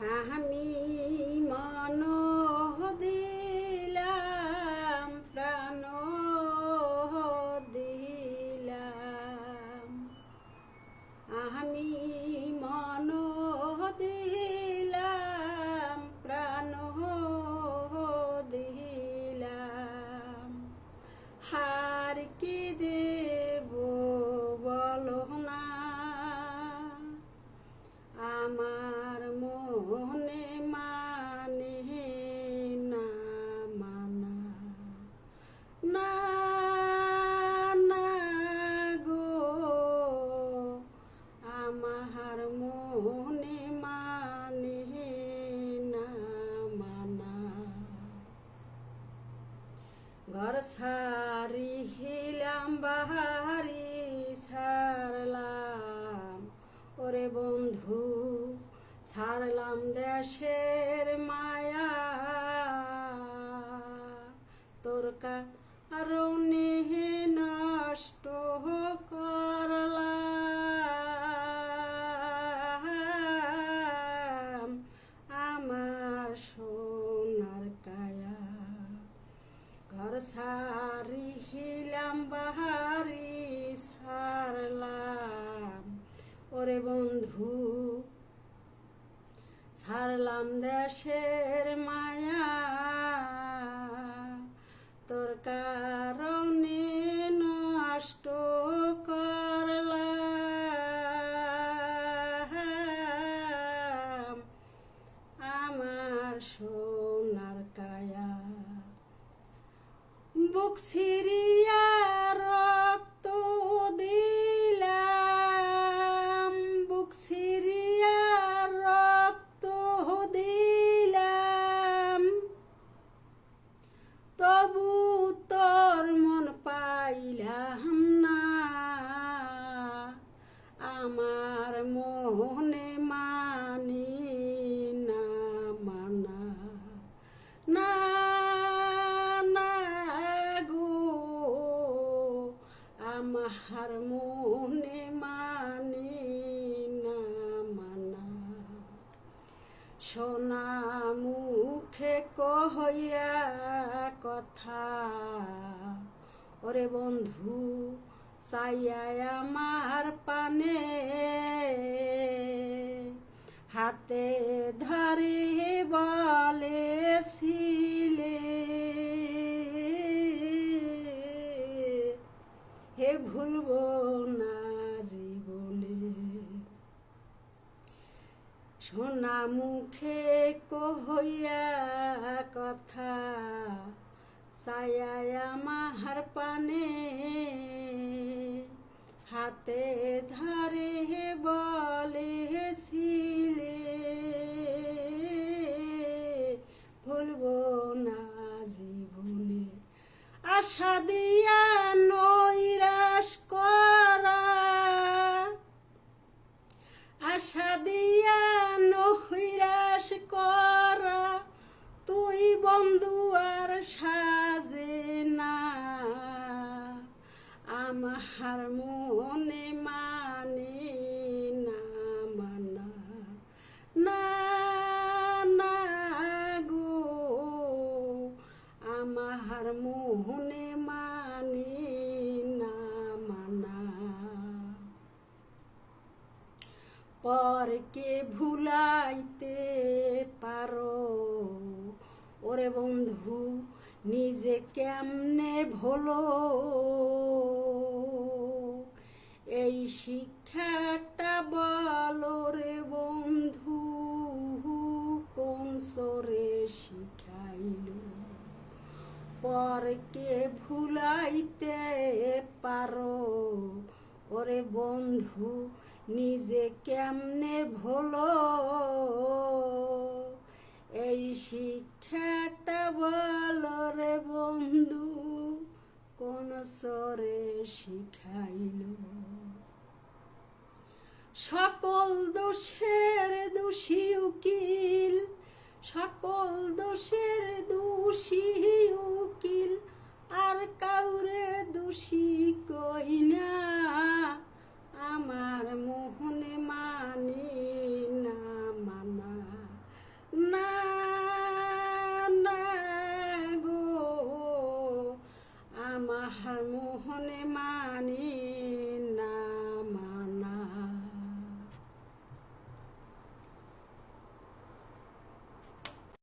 ah, Aham. সারি হিলাম, বাহারি সারলাম। ওরে বন্ধু, সারলাম দেশের মায়া। তোর কারণে নষ্ট করলাম আমার সোনার কায়া। ঘর সারি বন্ধু ছাড়লাম দেশের মায়া। তোর কারণে নষ্ট করলাম আমার সোনার কায়া। বুক সিরিয়া আমার মনে মানে না মানা। সোনা মুখে কহইয়া কথা, ওরে বন্ধু চাইয়া আমার পানে। হাতে ধরে বলেছিলে সোনা মুখে কহইয়া কথা, ছায়ায় আমার পানে হাতে ধরে বলে ছিলে ভুলবো না জীবনে আশা দিয়া নৈরাশ করা, আশা দিয়া নহিরাশ করা, তুই বন্ধু আর সাজে না। আমার মনে মানে না, মানা, না না গো। আমার মানে পরকে ভুলাইতে পারো। ওরে বন্ধু, নিজে কেমনে ভোলো? এই শিক্ষাটা বলো রে বন্ধু, কোন সরে শিখাইলো? পরকে ভুলাইতে পারো। ওরে বন্ধু নিজে কেমনে ভোলো? এই শিক্ষাটা বলো রে বন্ধু, কোন সরে শিখাইল? সকল দোষের দোষী উকিল, সকল দোষের দোষী উকিল, আর কাউরে দোষী কই না? আমার মোহনে মানে না